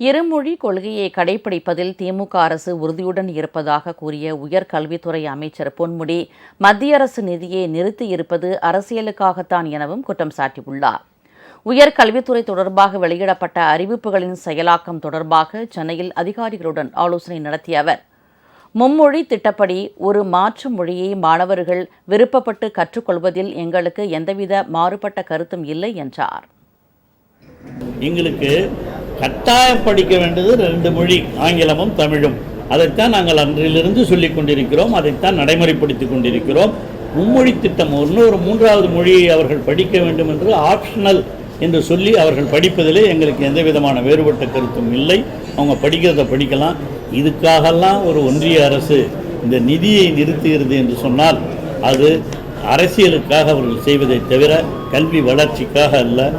இருமொழி கொள்கையை கடைபிடிப்பதில் திமுக அரசு உறுதியுடன் இருப்பதாக கூறிய உயர்கல்வித்துறை அமைச்சர் பொன்முடி மத்திய அரசு நிதியை நிறுத்தியிருப்பது அரசியலுக்காகத்தான் எனவும் குற்றம் சாட்டியுள்ளார். உயர்கல்வித்துறை தொடர்பாக வெளியிடப்பட்ட அறிவிப்புகளின் செயலாக்கம் தொடர்பாக சென்னையில் அதிகாரிகளுடன் ஆலோசனை நடத்திய அவர் மும்மொழி திட்டப்படி ஒரு மாற்று மொழியை மாணவர்கள் விருப்பப்பட்டு கற்றுக்கொள்வதில் எங்களுக்கு எந்தவித மாறுபட்ட கருத்தும் இல்லை என்றார். எங்களுக்கு கட்டாயம் படிக்க வேண்டியது ரெண்டு மொழி ஆங்கிலமும் தமிழும். அதைத்தான் நாங்கள் அன்றிலிருந்து சொல்லிக் கொண்டிருக்கிறோம் அதைத்தான் நடைமுறைப்படுத்திக் கொண்டிருக்கிறோம். மும்மொழி திட்டம் இன்னொரு மூன்றாவது மொழியை அவர்கள் படிக்க வேண்டும் என்று ஆப்ஷனல் என்று சொல்லி அவர்கள் படிப்பதிலே எங்களுக்கு எந்த விதமான வேறுபட்ட கருத்தும் இல்லை. அவங்க படிக்கிறத படிக்கலாம். இதுக்காகலாம் ஒரு ஒன்றிய அரசு இந்த நிதியை நிறுத்துகிறது என்று சொன்னால் அது அரசியலுக்காக அவர்கள் செய்வதை தவிர கல்வி வளர்ச்சிக்காக அல்ல.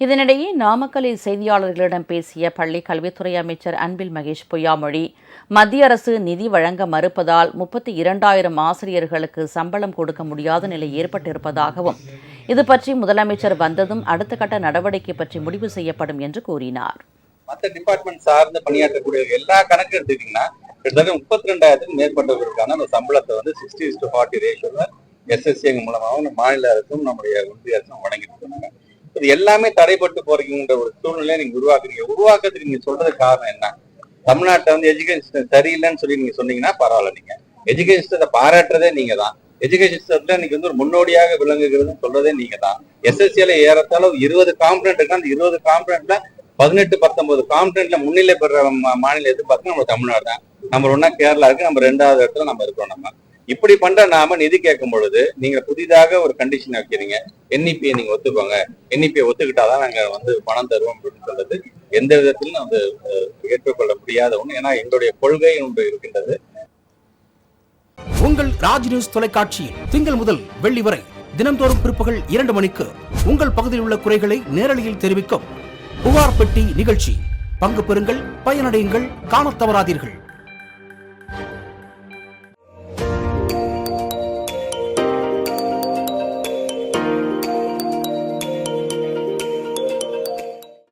இதனிடையே நாமக்கல்லில் செய்தியாளர்களிடம் பேசிய பள்ளி கல்வித்துறை அமைச்சர் அன்பில் மகேஷ் பொய்யாமொழி மத்திய அரசு நிதி வழங்க மறுப்பதால் முப்பத்தி இரண்டாயிரம் ஆசிரியர்களுக்கு சம்பளம் கொடுக்க முடியாத நிலை ஏற்பட்டிருப்பதாகவும் இது பற்றி முதலமைச்சர் வந்ததும் அடுத்த கட்ட நடவடிக்கை பற்றி முடிவு செய்யப்படும் என்று கூறினார். மற்ற டிபார்ட்மெண்ட் சார்ந்து பணியாற்றக்கூடிய எல்லா கணக்கு எடுத்துக்கிட்டீங்கன்னா கிட்டத்தட்ட முப்பத்தி ரெண்டாயிரத்துக்கு மேற்பட்டவர்களுக்கான அந்த சம்பளத்தை வந்து சிக்ஸ்டி டு ஃபார்ட்டி ரேஷியோவில் எஸ்எஸ்சி மூலமாகவும் மாநில அரசும் நம்முடைய ஒன்றிய அரசும் வழங்கிட்டு இது எல்லாமே தடைப்பட்டு போறீங்கன்ற ஒரு சூழ்நிலையை நீங்க உருவாக்குறீங்க. உருவாக்குறதுக்கு நீங்க சொல்றது காரணம் என்ன? தமிழ்நாட்டை வந்து எஜுகேஷன் சரியில்லைன்னு சொல்லி நீங்க சொன்னீங்கன்னா பரவாயில்ல நீங்க. எஜுகேஷன் சிஸ்டத்தை பாராட்டுறதே நீங்க தான். எஜுகேஷன் சிஸ்டத்துல இன்னைக்கு வந்து ஒரு முன்னோடியாக விளங்குகிறதுன்னு சொல்றதே நீங்க தான். எஸ்எஸ்சியில ஏறத்தாலும் இருபது காம்பனண்ட் இருக்கு. அந்த இருபது காம்பனண்ட்ல பதினெட்டு பத்தொன்பது காம்பனண்ட்ல முன்னிலை பெற மா- மாநிலம் எது? பார்த்தீங்கன்னா நம்ம தமிழ்நாடு தான். நம்ம ஒன்னா கேரளா இருக்கு. நம்ம ரெண்டாவது இடத்துல நம்ம இருக்கிறோம் நம்ம. இப்படி பண்ற நாம நிதி கேட்கும் பொழுது நீங்க புதிதாக ஒரு கண்டிஷன் வைக்கிறீங்க. என்இபியை நீங்க ஒத்துக்கோங்க. என்இபியை ஒத்துக்கிட்டாதான் நாங்க வந்து பணம் தருவோம் அப்படின்னு சொல்றது. எந்த விதத்திலும் வந்து ஏற்றுக்கொள்ள முடியாத ஒண்ணு. ஏன்னா எங்களுடைய கொள்கை ஒன்று இருக்கின்றது. உங்கள் ராஜ் நியூஸ் தொலைக்காட்சியில் திங்கள் முதல் வெள்ளி வரை தினந்தோறும் பிற்பகல் இரண்டு மணிக்கு உங்கள் பகுதியில் உள்ள குறைகளை நேரலையில் தெரிவிக்கும் புகார் பெட்டி நிகழ்ச்சி. பங்கு பெறுங்கள் பயனடையுங்கள் காணத் தவறாதீர்கள்.